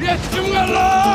别凶了。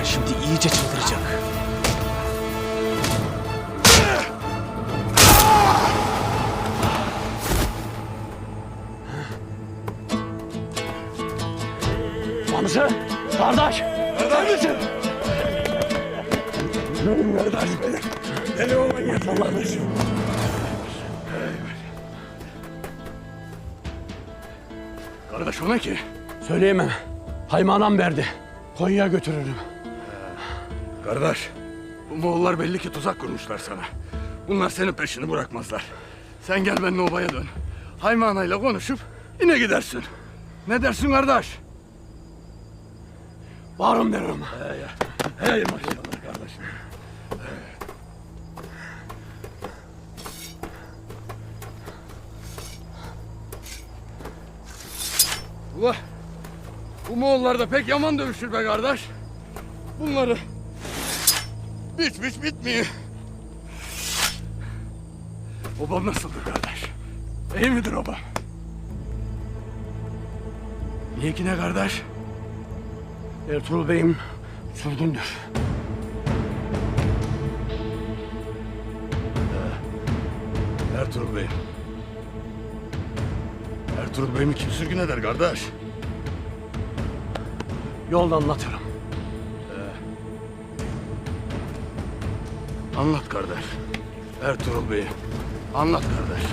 Bayan şimdi iyice çıldıracak. Hamza, kardeş. Kardeşim. Benim kardeşim benim. Deli olan yatırmamışım. Kardeş o ne ki? Söyleyemem. Haymanam verdi. Konya'ya götürürüm. Kardeş, bu Moğollar belli ki tuzak kurmuşlar sana. Bunlar senin peşini bırakmazlar. Sen gel benimle obaya dön. Haymi Ana'yla konuşup yine gidersin. Ne dersin kardeş? Varım derim. Hey maşallah kardeşim. Ula, bu Moğollar da pek yaman dövüşür be kardeş. Bunları biç bitmiyor. Obam nasıldır kardeş? İyi midir obam? Niye ki ne kardeş? Ertuğrul Bey'im sürgündür. Ertuğrul Bey. Ertuğrul Bey'imi kim sürgün eder kardeş? Yolda anlatırım. Anlat kardeş. Ertuğrul Bey'i. Anlat kardeş.